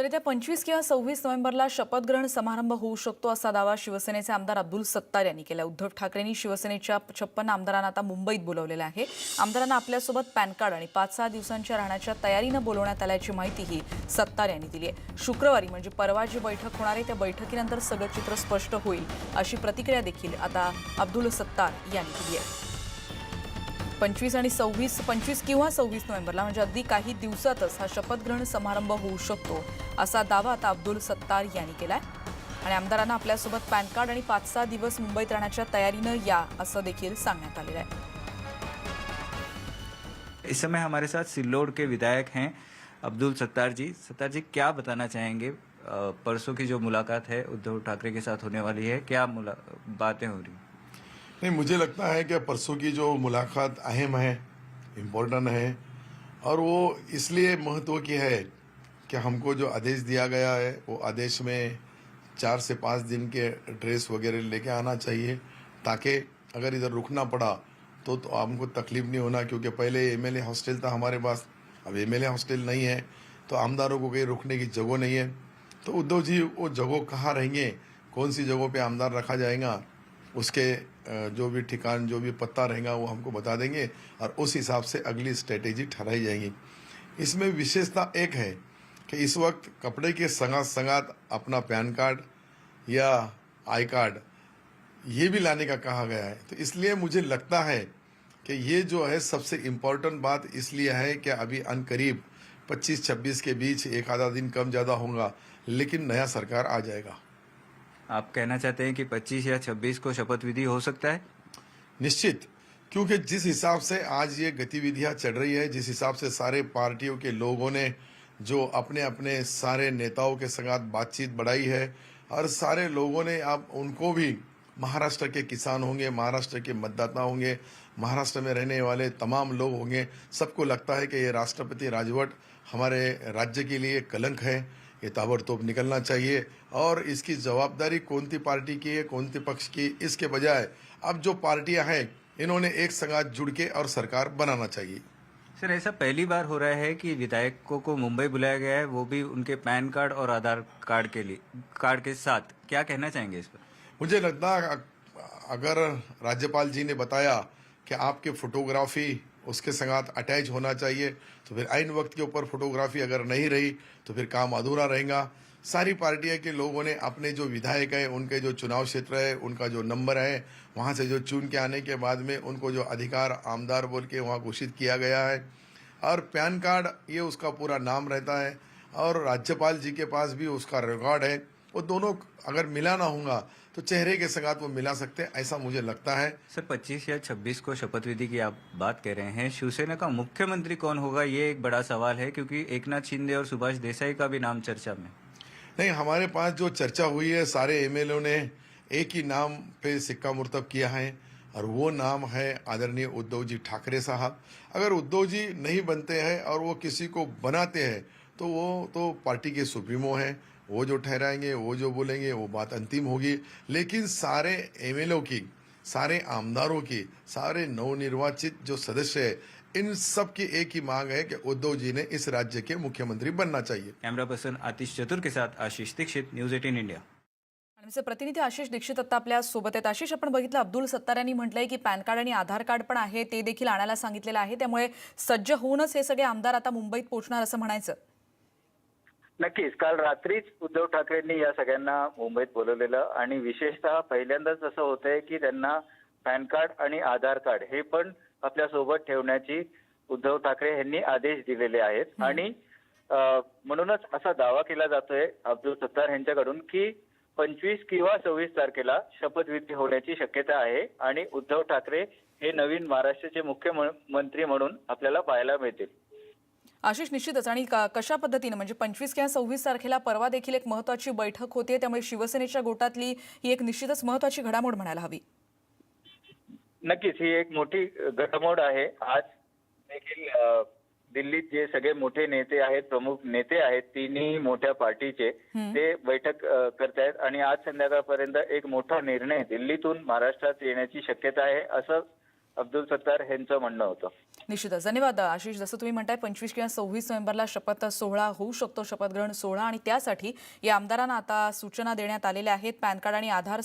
तर येत्या पंचवीस किंवा सव्वीस नोव्हेंबरला शपथग्रहण समारंभ होऊ शकतो असा दावा शिवसेनेचे आमदार अब्दुल सत्तार यांनी केला. उद्धव ठाकरेंनी शिवसेनेच्या छप्पन्न आमदारांना आता मुंबईत बोलवलेलं आहे. आमदारांना आपल्यासोबत पॅन कार्ड आणि पाच सहा दिवसांच्या राहण्याच्या तयारीनं बोलवण्यात आल्याची माहितीही सत्तार यांनी दिली आहे. शुक्रवारी म्हणजे परवा जी बैठक होणार आहे त्या बैठकीनंतर सगळं चित्र स्पष्ट होईल अशी प्रतिक्रिया देखील आता अब्दुल सत्तार यांनी दिली आहे. पंचवीस आणि सव्वीस पंचवीस किंवा सव्वीस नोव्हेंबरला म्हणजे अगदी काही दिवसातच हा शपथग्रहण समारंभ होऊ शकतो असा दावा आता अब्दुल सत्तार यांनी केलाय. आणि आमदारांना आपल्यासोबत पॅन कार्ड आणि पाच सहा दिवस मुंबईत राहण्याच्या तयारीनं या असं देखील सांगण्यात आलेलं आहे. इस समय हमारे साथ सिल्लोड के विधायक हैं अब्दुल सत्तार जी। सत्तार जी क्या बताना चाहेंगे? परसों की जो मुलाकात है उद्धव ठाकरे के साथ होने वाली है क्या मुला बातें हो रही नहीं मुझे लगता है कि परसों की जो मुलाकात अहम है इम्पोर्टेंट है और वो इसलिए महत्व की है कि हमको जो आदेश दिया गया है वो आदेश में चार से पाँच दिन के ड्रेस वगैरह लेके आना चाहिए ताकि अगर इधर रुकना पड़ा तो, तो हमको तकलीफ़ नहीं होना क्योंकि पहले एमएलए हॉस्टल था हमारे पास अब एमएलए हॉस्टल नहीं है तो आमदारों को कहीं रुकने की जगह नहीं है। तो उद्धव जी वो जगह कहाँ रहेंगे? कौन सी जगहों पे आमदार रखा जाएगा? उसके जो भी ठिकान, जो भी पत्ता रहेगा, वो हमको बता देंगे और उस हिसाब से अगली स्ट्रेटेजी ठहराई जाएगी। इसमें विशेषता एक है कि इस वक्त कपड़े के संगात संगात अपना पैन कार्ड या आई कार्ड, ये भी लाने का कहा गया है। तो इसलिए मुझे लगता है कि ये जो है सबसे इम्पोर्टेंट बात इसलिए है कि अभी अनकरीब 25-26 के बीच एक आधा दिन कम ज़्यादा होगा, लेकिन नया सरकार आ जाएगा। आप कहना चाहते हैं कि 25 या 26 को शपथ विधि हो सकता है? निश्चित, क्योंकि जिस हिसाब से आज ये गतिविधियाँ चल रही है, जिस हिसाब से सारे पार्टियों के लोगों ने जो अपने अपने सारे नेताओं के साथ बातचीत बढ़ाई है, और सारे लोगों ने अब उनको भी, महाराष्ट्र के किसान होंगे, महाराष्ट्र के मतदाता होंगे, महाराष्ट्र में रहने वाले तमाम लोग होंगे, सबको लगता है कि ये राष्ट्रपति राजवट हमारे राज्य के लिए कलंक है। ये ताबड़तोड़ निकलना चाहिए। और इसकी जवाबदारी कौन सी पार्टी की है कौन सी पक्ष की इसके बजाय अब जो पार्टियाँ हैं इन्होंने एक संगात जुड़ के और सरकार बनाना चाहिए। सर ऐसा पहली बार हो रहा है कि विधायकों को मुंबई बुलाया गया है वो भी उनके पैन कार्ड और आधार कार्ड के लिए कार्ड के साथ। क्या कहना चाहेंगे इस पर? मुझे लगता है अगर राज्यपाल जी ने बताया कि आपके फोटोग्राफी उसके साथ अटैच होना चाहिए। तो फिर आइन वक्त के ऊपर फोटोग्राफी अगर नहीं रही तो फिर काम अधूरा रहेगा। सारी पार्टियाँ के लोगों ने अपने जो विधायक हैं, उनके जो चुनाव क्षेत्र है, उनका जो नंबर है, वहाँ से जो चुन के आने के बाद में उनको जो अधिकार आमदार बोल के वहाँ घोषित किया गया है। और पैन कार्ड, ये उसका पूरा नाम रहता है। और राज्यपाल जी के पास भी उसका रिकॉर्ड है। वो दोनों अगर मिलाना होगा तो चेहरे के संगात वो मिला सकते हैं ऐसा मुझे लगता है। सर 25 या 26 को शपथ विधि की आप बात कह रहे हैं शिवसेना का मुख्यमंत्री कौन होगा ये एक बड़ा सवाल है क्योंकि एकनाथ शिंदे और सुभाष देसाई का भी नाम चर्चा में। नहीं हमारे पास जो चर्चा हुई है सारे एमएलए ने एक ही नाम पे सिक्का मुर्तब किया है और वो नाम है आदरणीय उद्धव जी ठाकरे साहब। अगर उद्धव जी नहीं बनते हैं और वो किसी को बनाते हैं तो वो तो पार्टी के सुप्रीमो हैं वो जो ठहराएंगे वो जो बोलेंगे वो बात अंतिम होगी। लेकिन सारे एमएलओ की सारे आमदारों की सारे नवनिर्वाचित जो सदस्य है इन सब की एक ही मांग है कि उद्धव जी ने इस राज्य के मुख्यमंत्री बनना चाहिए। कैमरा पर्सन आतिश चतुर के साथ Ashish Dikshit news eighteen India. आमचे प्रतिनिधी आशिष दीक्षित आता आपल्यासोबत आहेत. आशिष आपण बघितलं अब्दुल सत्तार यांनी म्हटलंय की पॅन कार्ड आणि आधार कार्ड पण आहे ते देखील आणायला सांगितलेलं आहे. त्यामुळे सज्ज होऊनच हे सगळे आमदार आता मुंबईत पोहोचणार असं म्हणायचं. नक्कीच. काल रात्रीच उद्धव ठाकरेंनी या सगळ्यांना मुंबईत बोलवलेलं आणि विशेषतः पहिल्यांदाच असं होतंय की त्यांना पॅन कार्ड आणि आधार कार्ड हे पण आपल्यासोबत ठेवण्याची उद्धव ठाकरे यांनी आदेश दिलेले आहेत. आणि म्हणूनच असा दावा केला जातोय अब्दुल सत्तार यांच्याकडून की पंचवीस किंवा सव्वीस तारखेला शपथविधी होण्याची शक्यता आहे आणि उद्धव ठाकरे हे नवीन महाराष्ट्राचे मुख्यमंत्री म्हणून आपल्याला पाहायला मिळतील. आशिष निश्चितच. आणि कशा पद्धतीनं? म्हणजे पंचवीस किंवा सव्वीस तारखेला परवा देखील एक महत्वाची बैठक होते. त्यामुळे शिवसेनेच्या गोटातली ही एक निश्चितच महत्वाची घडामोड म्हणायला हवी. नक्कीच. ही एक मोठी घडामोड आहे. आज देखील दिल्लीत जे सगळे मोठे नेते आहेत प्रमुख नेते आहेत तिन्ही मोठ्या पार्टीचे ते बैठक करतायत. आणि आज संध्याकाळपर्यंत एक मोठा निर्णय दिल्लीतून महाराष्ट्रात येण्याची शक्यता आहे असं अब्दुल सत्तार यांचं म्हणणं होतं. निश्चितच. धन्यवाद आशिष. जसं तुम्ही म्हणताय पंचवीस किंवा सव्वीस नोव्हेंबरला शपथ सोहळा होऊ शकतो शपथग्रहण सोहळा. आणि त्यासाठी या आमदारांना आता सूचना देण्यात आलेल्या आहेत. पॅन कार्ड आणि आधार